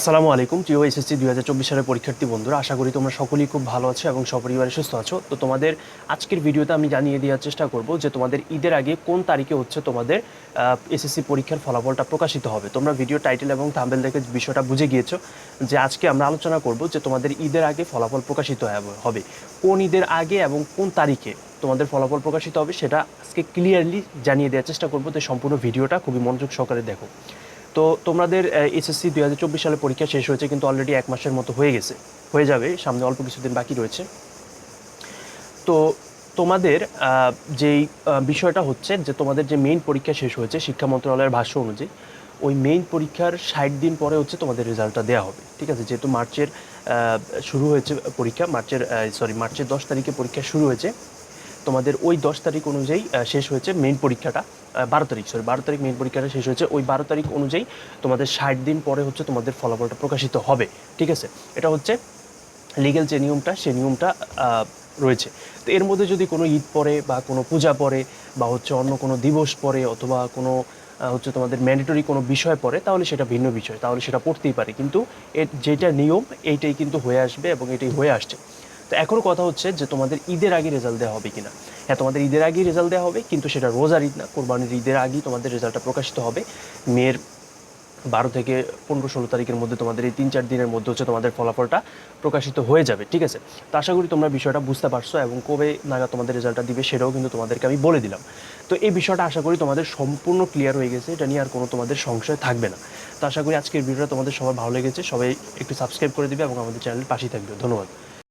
আসসালামু আলাইকুম টিও এসএসসি দুই হাজার চব্বিশ সালের পরীক্ষার্থী বন্ধুরা, আশা করি তোমরা সকলেই খুব ভালো আছো এবং সপরিবারে সুস্থ আছো। তো তোমাদের আজকের ভিডিওতে আমি জানিয়ে দেওয়ার চেষ্টা করব যে তোমাদের ঈদের আগে কোন তারিখে হচ্ছে তোমাদের এসএসসি পরীক্ষার ফলাফলটা প্রকাশিত হবে। তোমরা ভিডিও টাইটেল এবং থাম্বেল দেখে বিষয়টা বুঝে গিয়েছো যে আজকে আমরা আলোচনা করব যে তোমাদের ঈদের আগে ফলাফল প্রকাশিত হবে- হবে। কোন ঈদের আগে এবং কোন তারিখে তোমাদের ফলাফল প্রকাশিত হবে সেটা আজকে ক্লিয়ারলি জানিয়ে দেওয়ার চেষ্টা করব। তো সম্পূর্ণ ভিডিওটা খুবই মনোযোগ সহকারে দেখো। তো তোমাদের এসএসসি দুই হাজার চব্বিশ সালে পরীক্ষা শেষ হয়েছে, কিন্তু অলরেডি এক মাসের মতো হয়ে গেছে। হয়ে যাবে, সামনে অল্প কিছুদিন বাকি রয়েছে। তো তোমাদের যেই বিষয়টা হচ্ছে যে তোমাদের যে মেইন পরীক্ষা শেষ হয়েছে শিক্ষা মন্ত্রণালয়ের ভাষ্য অনুযায়ী, ওই মেইন পরীক্ষার ষাট দিন পরে হচ্ছে তোমাদের রেজাল্টটা দেওয়া হবে, ঠিক আছে? যেহেতু মার্চের শুরু হয়েছে পরীক্ষা, মার্চের সরি মার্চের দশ তারিখে পরীক্ষা শুরু হয়েছে তোমাদের ওই দশ তারিখ অনুযায়ী শেষ হয়েছে মেন পরীক্ষাটা বারো তারিখ সরি বারো তারিখ মেন পরীক্ষাটা শেষ হয়েছে। ওই বারো তারিখ অনুযায়ী তোমাদের ষাট দিন পরে হচ্ছে তোমাদের ফলাফলটা প্রকাশিত হবে, ঠিক আছে? এটা হচ্ছে লিগেল যে নিয়মটা সেই নিয়মটা রয়েছে। তো এর মধ্যে যদি কোনো ঈদ পড়ে বা কোনো পূজা পড়ে বা হচ্ছে অন্য কোনো দিবস পড়ে অথবা কোনো হচ্ছে তোমাদের ম্যান্ডেটরি কোনো বিষয় পড়ে তাহলে সেটা ভিন্ন বিষয়, তাহলে সেটা পড়তেই পারে। কিন্তু এর যেটা নিয়ম, এইটাই কিন্তু হয়ে আসবে এবং এটাই হয়ে আসছে। তো এখন কথা হচ্ছে যে তোমাদের ঈদের আগে রেজাল্ট দেওয়া হবে কিনা। হ্যাঁ তোমাদের ঈদের আগেই রেজাল্ট দেওয়া হবে, কিন্তু সেটা রোজার ঈদ না, কোরবানির ঈদের আগেই তোমাদের রেজাল্টটা প্রকাশিত হবে। মেয়ের বারো থেকে পনেরো ষোলো তারিখের মধ্যে তোমাদের এই তিন চার দিনের মধ্যে হচ্ছে তোমাদের ফলাফলটা প্রকাশিত হয়ে যাবে, ঠিক আছে? তো আশা করি তোমরা বিষয়টা বুঝতে পারছ এবং কবে নাগাদ তোমাদের রেজাল্টটা দিবে সেটাও কিন্তু তোমাদেরকে আমি বলে দিলাম। তো এই বিষয়টা আশা করি তোমাদের সম্পূর্ণ ক্লিয়ার হয়ে গেছে, এটা নিয়ে আর কোনো তোমাদের সংশয় থাকবে না। তো আশা করি আজকের ভিডিওটা তোমাদের সবার ভালো লেগেছে, সবাই একটু সাবস্ক্রাইব করে দিবে এবং আমাদের চ্যানেলের পাশেই থাকবে। ধন্যবাদ।